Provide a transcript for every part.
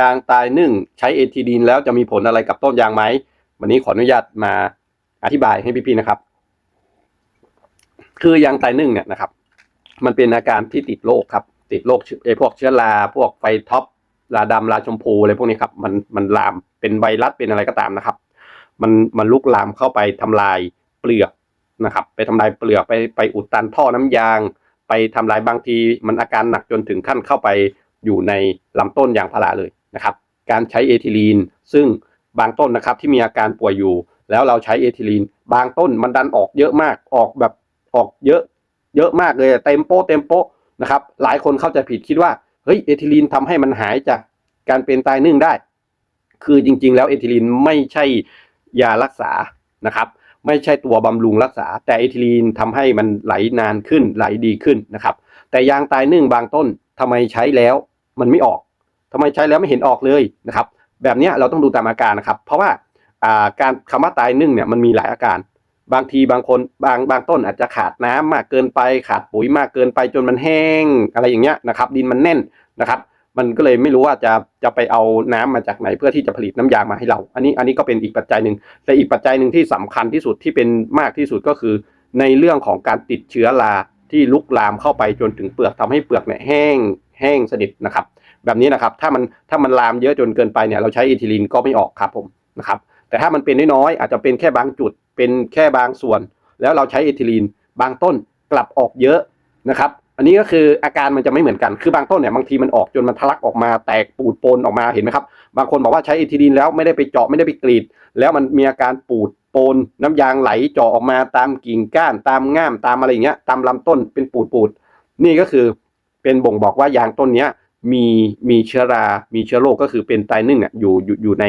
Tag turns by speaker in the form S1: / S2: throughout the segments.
S1: ยางตายนึ่งใช้เอทิลีนแล้วจะมีผลอะไรกับต้นยางไหมวันนี้ขออนุญาตมาอธิบายให้พี่ๆนะครับ คือยางตายนึ่งเนี่ยนะครับ มันเป็นอาการที่ติดโรคครับ ติดโรคไอพวกเชื้อราพวกไฟท็อปราดำราชมพูอะไรพวกนี้ครับ มันมันลามเป็นไวรัสเป็นอะไรก็ตามนะครับ มันมันลุกลามเข้าไปทำลายเปลือกนะครับ ไปทำลายเปลือกไปไปอุดตันท่อน้ำยาง ไปทำลายบางที มันอาการหนักจนถึงขั้นเข้าไปอยู่ในลำต้นยางพาราเลย นะครับการใช้เอทิลีนซึ่งบางต้นนะครับที่มีอาการป่วยอยู่ แล้วเราใช้เอทิลีนบางต้นมันดันออกเยอะมากออกแบบออกเยอะเยอะมากเลยเต็มโป๊ะเต็มโป๊ะนะครับหลายคนเข้าใจผิดคิดว่าเฮ้ยเอทิลีนทำให้มันหายจากการเป็นตายนึ่งได้ คือจริง ๆ แล้วเอทิลีนไม่ใช่ยารักษานะครับไม่ใช่ตัวบำรุงรักษา แต่เอทิลีนทำให้มันไหลนานขึ้นไหลดีขึ้นนะครับแต่ยางตายนึ่งบางต้นทำไมใช้แล้วมันไม่ออก ทำไมใช้แล้วไม่เห็นออกเลยนะครับ แบบนี้เราต้องดูตามอาการนะครับ เพราะว่าอ่าการคำว่าตายนึ่งเนี่ยมันมีหลายอาการ บางทีบางคนบางบางต้นอาจจะขาดน้ำมากเกินไปขาดปุ๋ยมากเกินไปจนมันแห้งอะไรอย่างเงี้ยนะครับ ดินมันแน่นนะครับ มันก็เลยไม่รู้ว่าจะจะไปเอาน้ำมาจากไหนเพื่อที่จะผลิตน้ำยางมาให้เรา อันนี้อันนี้ก็เป็นอีกปัจจัยหนึ่งแต่อีกปัจจัยหนึ่งที่สำคัญที่สุดที่เป็นมากที่สุดก็คือ ในเรื่องของการติดเชื้อราที่ลุกลามเข้าไปจนถึงเปลือกทำให้เปลือกเนี่ยแห้ง แห้งสนิทนะครับ แบบนี้นะครับถ้ามันถ้ามันลามเยอะจนเกินไปเนี่ยเราใช้เอทิลีนก็ไม่ออกครับผมนะครับแต่ถ้ามันเป็นน้อยๆอาจจะเป็นแค่บางจุดเป็นแค่บางส่วน แล้วเราใช้เอทิลีนบางต้นกลับออกเยอะนะครับอันนี้ก็คืออาการมันจะไม่เหมือนกัน คือบางต้นเนี่ยบางทีมันออกจนมันทะลักออกมาแตกปูดปนออกมาเห็นไหมครับ บางคนบอกว่าใช้เอทิลีนแล้วไม่ได้ไปเจาะไม่ได้ไปกรีด แล้วมันมีอาการปูดปนน้ำยางไหลเจาะออกมาตามกิ่งก้านตามง่ามตามอะไรอย่างเงี้ยตามลำต้นเป็นปูดปูดนี่ก็คือ เป็นบ่งบอกว่ายางต้นเนี้ยมีมีเชื้อรา มีเชื้อโรคก็คือเป็นไตนึ่งอะอยู่อยู่อยู่ใน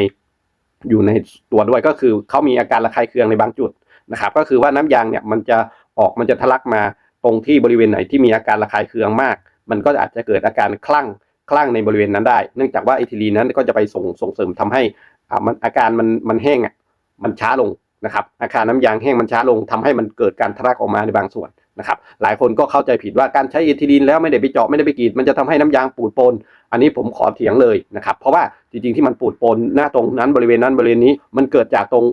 S1: อยู่ในตัวด้วยก็คือเขามีอาการระคายเคืองในบางจุดนะครับ ก็คือว่าน้ำยางเนี่ยมันจะออกมันจะทะลักมาตรงที่บริเวณไหนที่มีอาการระคายเคืองมาก มันก็อาจจะเกิดอาการคลั่งคลั่งในบริเวณนั้นได้ เนื่องจากว่าเอทิลีนนั้นก็จะไปส่งส่งเสริมทำให้อ่ามันอาการมันมันแห้งอะมันช้าลงนะครับอาการน้ำยางแห้งมันช้าลงทำให้มันเกิดการทะลักออกมาในบางส่วน นะครับหลายคนก็เข้าใจผิดว่าการใช้เอทิลีนแล้วไม่ได้ไปเจาะไม่ได้ไปกรีดมันจะทำให้น้ำยางปูดปน อันนี้ผมขอเถียงเลยนะครับเพราะว่าจริงๆที่มันปูดปนหน้าตรงนั้นบริเวณนั้นบริเวณนี้มันเกิดจากตรง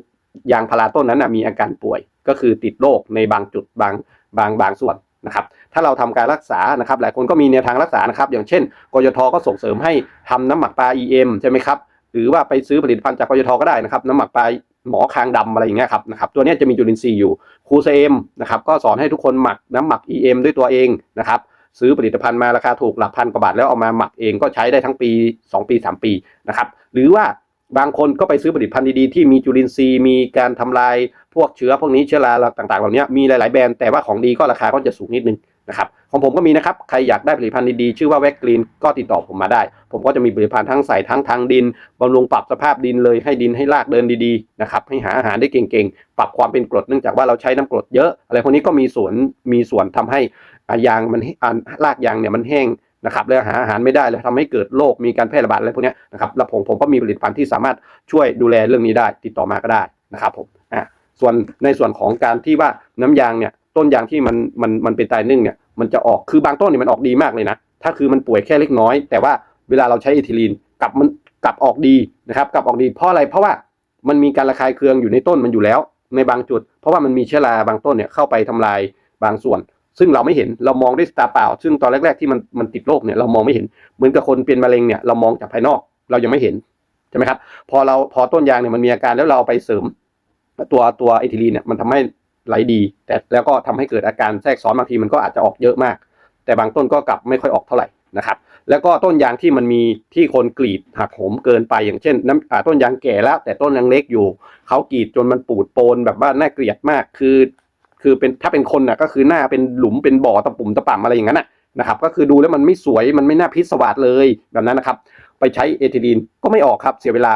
S1: ยางพาราต้นนั้นนะมีอาการป่วย ก็คือติดโรคในบางจุดบางบางบางส่วนนะครับถ้าเราทำการรักษานะครับหลายคนก็มีแนวทางรักษานะครับอย่างเช่น กยทก็ส่งเสริมให้ทำน้ำหมักปลา EM ใช่ไหมครับหรือว่าไปซื้อผลิตภัณฑ์จากกยทก็ได้นะครับน้ำหมักปลา หมอคางดำอะไรอย่างเงี้ยครับนะครับตัวนี้จะมีจุลินทรีย์อยู่ครูเซมนะครับก็สอนให้ทุกคนหมักน้ำหมัก EM ด้วยตัวเองนะครับซื้อผลิตภัณฑ์มาราคาถูกหลักพันกว่าบาทแล้วเอามาหมักเองก็ใช้ได้ทั้งปี 2 ปี 3 ปีนะครับหรือว่าบางคนก็ไปซื้อผลิตภัณฑ์ดีๆ ที่มีจุลินทรีย์มีการทำลายพวกเชื้อพวกนี้เชื้อราต่างๆเหล่านี้มีหลายๆแบรนด์แต่ว่าของดีก็ราคาก็จะสูงนิดนึง นะครับของผมก็มีนะครับ ใครอยากได้ผลิตภัณฑ์ดีๆ ชื่อว่าแวกกรีนก็ติดต่อผมมาได้ ผมก็จะมีผลิตภัณฑ์ทั้งใส่ทั้งทางดินบำรุงปรับสภาพดินเลยให้ดินให้รากเดินดีๆนะครับให้หาอาหารได้เก่งๆ ปรับความเป็นกรดเนื่องจากว่าเราใช้น้ำกรดเยอะ อะไรพวกนี้ก็มีส่วนมีส่วนทำให้อายางมันรากยางเนี่ยมันแห้งนะครับแล้วหาอาหารไม่ได้แล้วทำให้เกิดโรคมีการแพร่ระบาดอะไรพวกนี้นะครับแล้วผมผมก็มีผลิตภัณฑ์ที่สามารถช่วยดูแลเรื่องนี้ได้ ติดต่อมาก็ได้นะครับผมอะส่วนในส่วนของการที่ว่าน้ำยางเนี่ย ต้นยางที่มันมันมันเป็นตายนึ่งเนี่ยมันจะออกคือบางต้นเนี่ยมันออกดีมากเลยนะถ้าคือมันป่วยแค่เล็กน้อย แต่ว่าเวลาเราใช้เอทิลีนกลับมันกลับออกดีนะครับกลับออกดีเพราะอะไรเพราะว่ามันมีการระคายเคืองอยู่ในต้นมันอยู่แล้ว ในบางจุด เพราะว่ามันมีเชื้อราบางต้นเนี่ยเข้าไปทำลายบางส่วน ซึ่งเราไม่เห็นเรามองด้วยตาเปล่า ซึ่งตอนแรก ๆที่มันมันติดโรคเนี่ยเรามองไม่เห็นเหมือนกับคนเป็นมะเร็งเนี่ยเรามองจากภายนอกเรายังไม่เห็นใช่ไหมครับพอเราพอต้นยางเนี่ยมันมีอาการแล้วเราไปเสริมตัวตัวเอทิลีนเนี่ยมันทำให้ ไหลดี แต่แล้วก็ทำให้เกิดอาการแทรกซ้อนบางทีมันก็อาจจะออกเยอะมาก แต่บางต้นก็กลับไม่ค่อยออกเท่าไหร่นะครับ แล้วก็ต้นยางที่มันมีที่คนกรีดหักโหมเกินไปอย่างเช่นน้ำต้นยางแก่แล้วแต่ต้นยังเล็กอยู่เขากรีดจนมันปูดโปนแบบว่าน่าเกลียดมากคือ คือเป็นถ้าเป็นคนน่ะก็คือหน้าเป็นหลุมเป็นบ่อตะปุ่มตะป่ำอะไรอย่างนั้นนะนะครับก็คือดูแล้วมันไม่สวยมันไม่น่าพิศวาสเลยแบบนั้นนะครับ ไปใช้เอทิลีนก็ไม่ออกครับเสียเวลา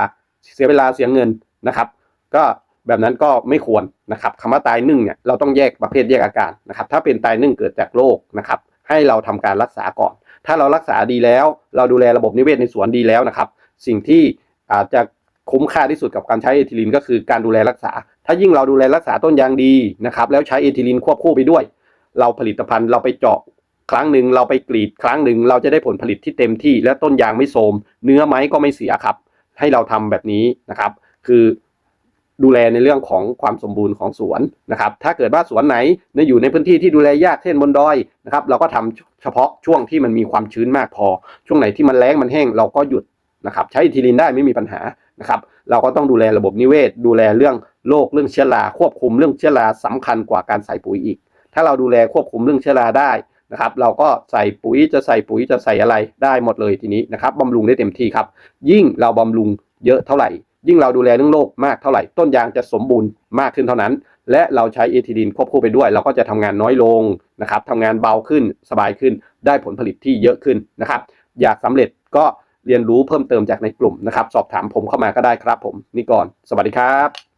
S1: เสียเวลาเสียเงินนะครับ ก็ แบบนั้นก็ไม่ควรนะครับคำว่าตายนึ่งเนี่ยเราต้องแยกประเภทแยกอาการนะครับ ถ้าเป็นตายนึ่งเกิดจากโรคนะครับ ให้เราทำการรักษาก่อน ถ้าเรารักษาดีแล้ว เราดูแลระบบนิเวศในสวนดีแล้วนะครับ สิ่งที่อาจจะคุ้มค่าที่สุดกับการใช้เอทิลีนก็คือการดูแลรักษา ถ้ายิ่งเราดูแลรักษาต้นยางดีนะครับ แล้วใช้เอทิลีนควบคู่ไปด้วย เราผลิตภัณฑ์เราไปเจาะครั้งหนึ่งเราไปกรีดครั้งหนึ่งเราจะได้ผลผลิตที่เต็มที่ และต้นยางไม่โทมเนื้อไม้ก็ไม่เสียครับ ให้เราทำแบบนี้นะครับ คือ ดูแลในเรื่องของความสมบูรณ์ของสวนนะครับ ถ้าเกิดว่าสวนไหนเนี่ยอยู่ในพื้นที่ที่ดูแลยากเช่นบนดอยนะครับ เราก็ทำเฉพาะช่วงที่มันมีความชื้นมากพอ ช่วงไหนที่มันแล้งมันแห้งเราก็หยุดนะครับ ใช้อิทิลินได้ไม่มีปัญหานะครับ เราก็ต้องดูแลระบบนิเวศ ดูแลเรื่องโรคเรื่องเชื้อราควบคุมเรื่องเชื้อราสำคัญกว่าการใส่ปุ๋ยอีก ถ้าเราดูแลควบคุมเรื่องเชื้อราได้นะครับ เราก็ใส่ปุ๋ยจะใส่ปุ๋ยจะใส่อะไรได้หมดเลยทีนี้นะครับบำรุงได้เต็มที่ครับ ยิ่งเราบำรุงเยอะเท่าไหร่ยิ่งเราดูแลเรื่องโรคมากเท่าไหร่ต้นยางจะสมบูรณ์มากขึ้นเท่านั้น และเราใช้เอทิลินควบคู่ไปด้วย เราก็จะทำงานน้อยลงนะครับทำงานเบาขึ้นสบายขึ้น ได้ผลผลิตที่เยอะขึ้นนะครับ อยากสำเร็จก็เรียนรู้เพิ่มเติมจากในกลุ่มนะครับ สอบถามผมเข้ามาก็ได้ครับผมนี่ก่อน สวัสดีครับ